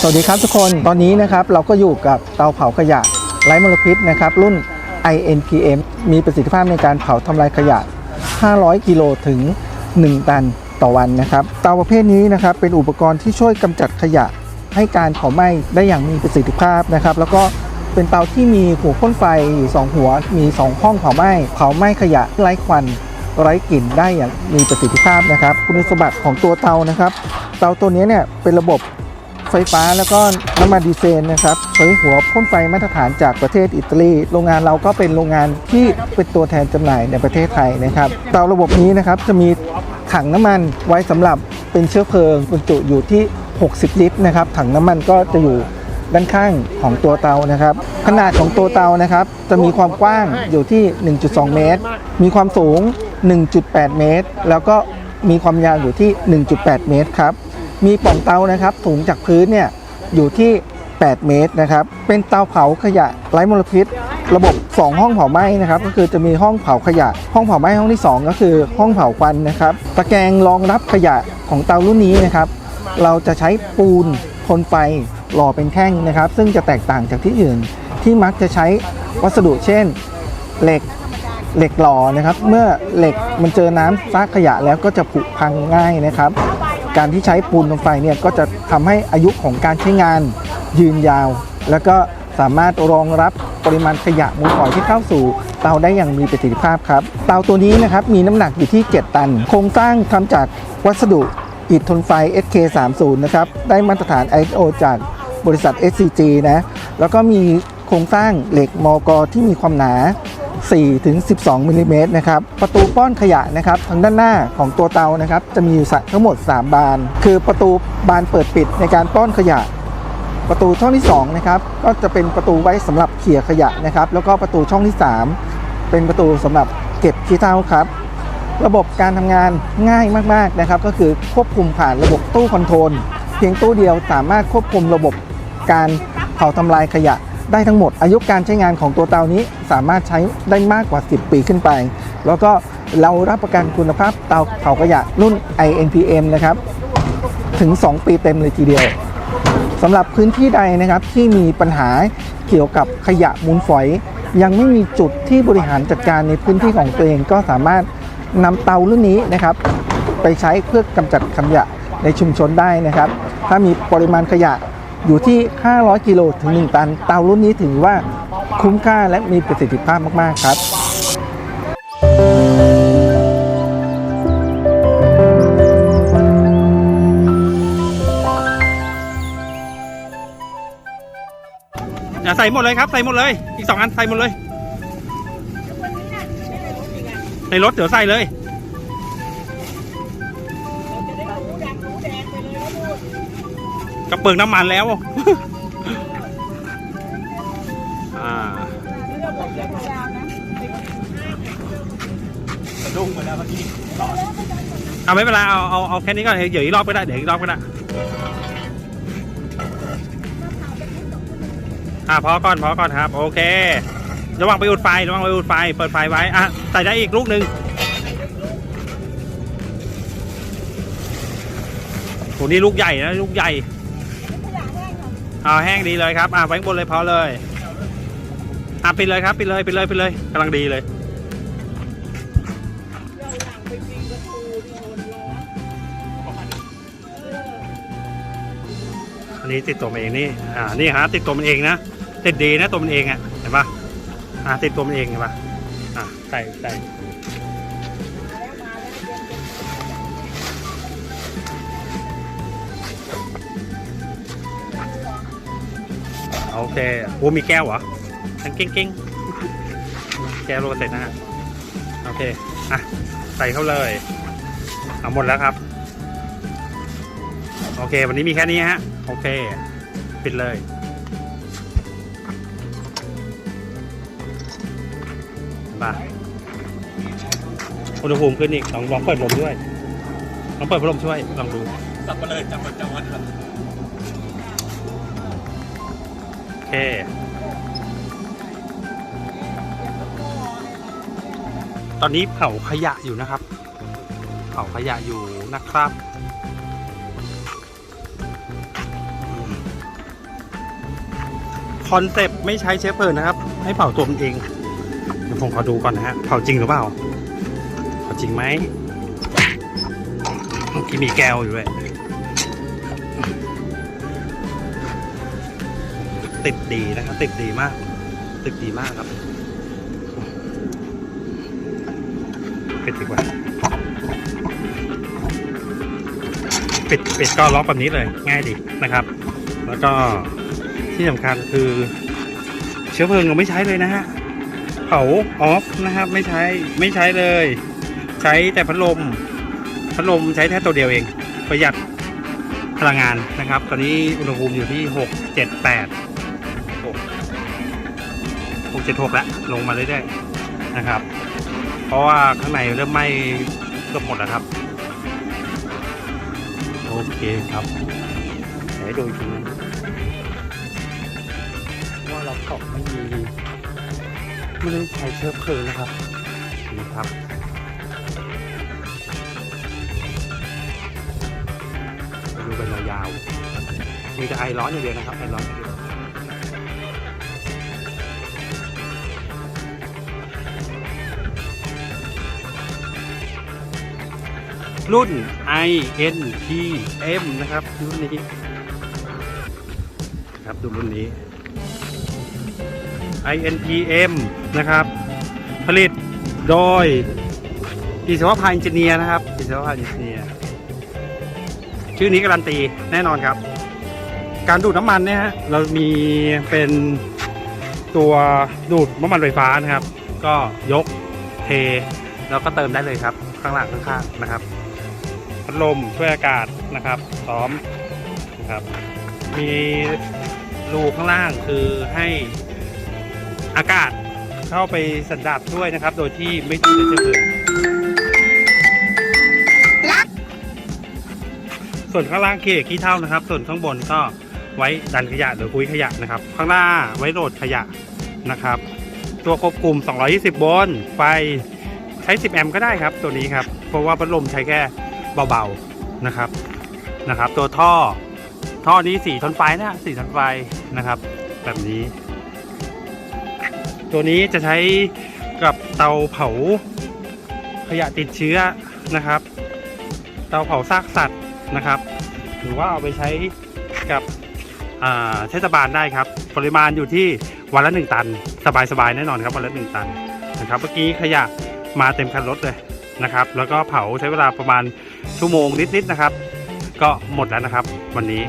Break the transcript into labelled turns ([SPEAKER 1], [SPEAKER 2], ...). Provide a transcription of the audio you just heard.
[SPEAKER 1] สวัสดีครับทุกคนตอนนี้นะครับเราก็อยู่กับเตาเผาขยะไร้มลพิษนะครับ รุ่น INPM มีประสิทธิภาพในการเผาทำลายขยะ 500 กิโลถึง 1 ตันต่อวันนะครับ เตาประเภทนี้นะครับเป็นอุปกรณ์ที่ช่วยกำจัดขยะ ให้การเผาไหม้ได้อย่างมีประสิทธิภาพนะครับ แล้วก็เป็นเตาที่มีหัวพ่นไฟอยู่สองหัว มี 2 ห้องเผาไหม้เผาไหม้ขยะไร้ควันไร้กลิ่นได้อย่างมีประสิทธิภาพนะครับ คุณสมบัติของตัวเตานะครับ เตาตัวนี้เนี่ยเป็นระบบ ไฟฟ้าแล้วก็น้ำมันดีเซลนะครับใช้หัวพ่นไฟมาตรฐานจากประเทศอิตาลีโรงงานเราก็เป็นโรงงานที่เป็นตัวแทนจำหน่ายในประเทศไทยนะครับเตาระบบนี้นะครับจะมีถังน้ำมันไว้สำหรับเป็นเชื้อเพลิงบรรจุอยู่ที่ 60 ลิตรนะครับถังน้ำมันก็จะอยู่ด้านข้างของตัวเตานะครับ ขนาดของตัวเตานะครับ จะมีความกว้างอยู่ที่ 1.2 เมตร มีความสูง 1.8 เมตร แล้วก็มีความยาวอยู่ที่ 1.8 เมตรครับ มีปล่องเตานะครับสูงจากพื้นเนี่ยอยู่ที่ 8 เมตรนะครับ เป็นเตาเผาขยะไร้มลพิษ ระบบ 2 ห้องเผาไหม้นะครับ ก็คือจะมีห้องเผาขยะ ห้องเผาไหม้ห้องที่ 2 ก็คือห้องเผาควันนะครับ ตะแกรงรองรับขยะของเตารุ่นนี้นะครับ เราจะใช้ปูนทนไฟหล่อเป็นแท่งนะครับ ซึ่งจะแตกต่างจากที่อื่น ที่มักจะใช้วัสดุเช่นเหล็กเหล็กหล่อนะครับ เมื่อเหล็กมันเจอน้ำซากขยะแล้วก็จะผุพังง่ายนะครับ การที่ใช้ปูนทนไฟเนี่ยก็จะทำให้อายุของการใช้งานยืนยาว แล้วก็สามารถรองรับปริมาณขยะมูลฝอยที่เข้าสู่เตาได้อย่างมีประสิทธิภาพครับ เตาตัวนี้นะครับมีน้ำหนักอยู่ที่ 7 ตัน โครงสร้างทำจากวัสดุอิฐทนไฟ SK30 นะครับได้มาตรฐาน ISO จากบริษัท SCG นะแล้วก็มีโครงสร้างเหล็กมอกที่มีความหนา 4ถึง12มิลลิเมตรนะครับ ประตูป้อนขยะนะครับทางด้านหน้าของตัวเตานะครับ จะมีอยู่ทั้งหมด 3 บาน คือประตูบานเปิดปิดในการป้อนขยะ ประตูช่องที่2นะครับก็จะเป็นประตูไว้สำหรับเขี่ยขยะนะครับ แล้วก็ประตูช่องที่ 3 เป็นประตูสำหรับเก็บขี้เถ้าครับ ระบบการทำงานง่ายมากๆนะครับ ก็คือควบคุมผ่านระบบตู้คอนโทรลเพียงตู้เดียวสามารถควบคุมระบบการเผาทำลายขยะ ได้ทั้งหมด อายุการใช้งานของตัวเตานี้สามารถใช้ได้มากกว่า 10 ปีขึ้นไป แล้วก็เรารับประกันคุณภาพเตาเผาขยะรุ่น INPM นะครับถึง 2 ปีเต็มเลยทีเดียวสำหรับพื้นที่ใดนะครับที่มีปัญหาเกี่ยวกับขยะมูลฝอย ยังไม่มีจุดที่บริหารจัดการในพื้นที่ของตัวเองก็สามารถนำเตารุ่นนี้นะครับ ไปใช้เพื่อกำจัดขยะในชุมชนได้นะครับ ถ้ามีปริมาณขยะ อยู่ที่ 500 กิโลถึง 1 ตัน เตารุ่นนี้ถือว่าคุ้มค่าและมีประสิทธิภาพมาก ๆ ครับ
[SPEAKER 2] อย่าใส่หมดเลยครับ ใส่หมดเลย อีกสองอันใส่หมดเลย ในรถเดี๋ยวใส่เลย กระเปิงน้ำมันแล้ว อ่าดุ้งไปแล้วเมื่อกี้เอาไม่เป็นไรเอาเอาเอาแค่นี้ก่อนเดี๋ยวอีกรอบก็ได้เดี๋ยวอีกรอบก็ได้อะพอก่อนพอก่อนครับ โอเคระวังไปอุดไฟระวังไปอุดไฟ เปิดไฟไว้อะใส่ได้อีกลูกหนึ่งโหนี่ลูกใหญ่นะลูกใหญ่ เอาแห้งดีเลยครับอะไว้ข้างบนเลยพอเลยอะปิดเลยครับปิดเลยปิดเลยปิดเลยกำลังดีเลยอันนี้ติดตัวมันเองนี่อ่านี่ฮะติดตัวมันเองนะติดดีนะตัวมันเองอะเห็นปะอ่าติดตัวมันเองเห็นปะอ่าใส่ใส่ โอเคโอ้มีแก้วเหรอทั้งเก้งเก้งแก้วโรเสร็จนะฮะโอเคอะใส่เข้าเลยเอาหมดแล้วครับ โอเค วันนี้มีแค่นี้ฮะ โอเค ปิดเลยมาอุณหภูมิขึ้นอีกลองลองเปิดลมด้วยลองเปิดพัดลมช่วยลองดู
[SPEAKER 3] สับปเลยจับมันจับมัน
[SPEAKER 2] ตอนนี้เผาขยะอยู่นะครับ เผาขยะอยู่นะครับคอนเซปต์ไม่ใช้เชื้อเพลิงนะครับ ให้เผาตัวมันเอง เดี๋ยวผมขอดูก่อนนะฮะ เผาจริงหรือเปล่า เผาจริงไหมเมื่อกี้มีแก้วอยู่ด้วย ติดดีนะครับติดดีมาก ติดดีมากครับปิดดีกว่าปิดปิดก็ล็อกแบบนี้เลยง่ายดีนะครับ แล้วก็ที่สำคัญคือเชื้อเพลิงเราไม่ใช้เลยนะฮะเผาออฟนะครับ ไม่ใช้ไม่ใช้เลย ใช้แต่พัดลมพัดลมใช้แค่ตัวเดียวเอง ประหยัดพลังงานนะครับ ตอนนี้อุณหภูมิอยู่ที่ 6 7 8 เจ็ดหกแล้วลงมาเรื่อยๆนะครับ เพราะว่าข้างในเริ่มไหม้เกือบหมดแล้วครับ โอเคครับเดี๋ยวให้ดูอีกทีนะว่าเราตกไม่มีไม่ได้ใช้เชื้อเพลิงนะครับนี่ครับดูเป็นยาวๆมีแต่ไอร้อนอย่างเดียวนะครับไอร้อนอย่างเดียว รุ่น i n p m นะครับ รุ่นนี้ครับดูรุ่นนี้ i n p m นะครับ ผลิตโดยอิสวพาอินจเนียนะครับอิสวพาอินจเนียชื่อนี้การันตีแน่นอนครับ การดูดน้ำมันเนี่ยฮะเรามีเป็นตัวดูดน้ำมันไฟฟ้านะครับ ก็ยกเทแล้วก็เติมได้เลยครับ ข้างหลังข้างๆนะครับ พัดลมช่วยอากาศนะครับพร้อมนะครับ มีรูข้างล่างคือให้อากาศเข้าไปสันดาบด้วยนะครับ โดยที่ไม่ต้องเชื้อเพลิงส่วนข้างล่างเคขี้เท่านะครับ ส่วนข้างบนก็ไว้ดันขยะหรือคุยขยะนะครับ ข้างหน้าไว้โหลดขยะนะครับ ตัวควบคุม 220 โวลต์ไฟใช้ 10 แอมป์ก็ได้ครับ ตัวนี้ครับ เพราะว่าพัดลมใช้แค่ เบาๆนะครับนะครับ ตัวท่อท่อนี้4ทนไฟนะ4ทนไฟนะครับ แบบนี้ ตัวนี้จะใช้กับเตาเผาขยะติดเชื้อนะครับ เตาเผาซากสัตว์นะครับ หรือว่าเอาไปใช้กับอ่าเทศบาลได้ครับ ปริมาณอยู่ที่วันละหนึ่งตัน สบายๆแน่นอนครับวันละหนึ่งตันนะครับ เมื่อกี้ขยะมาเต็มคันรถเลยนะครับ แล้วก็เผาใช้เวลาประมาณ ชั่วโมงนิดๆนะครับ ก็หมดแล้วนะครับ วันนี้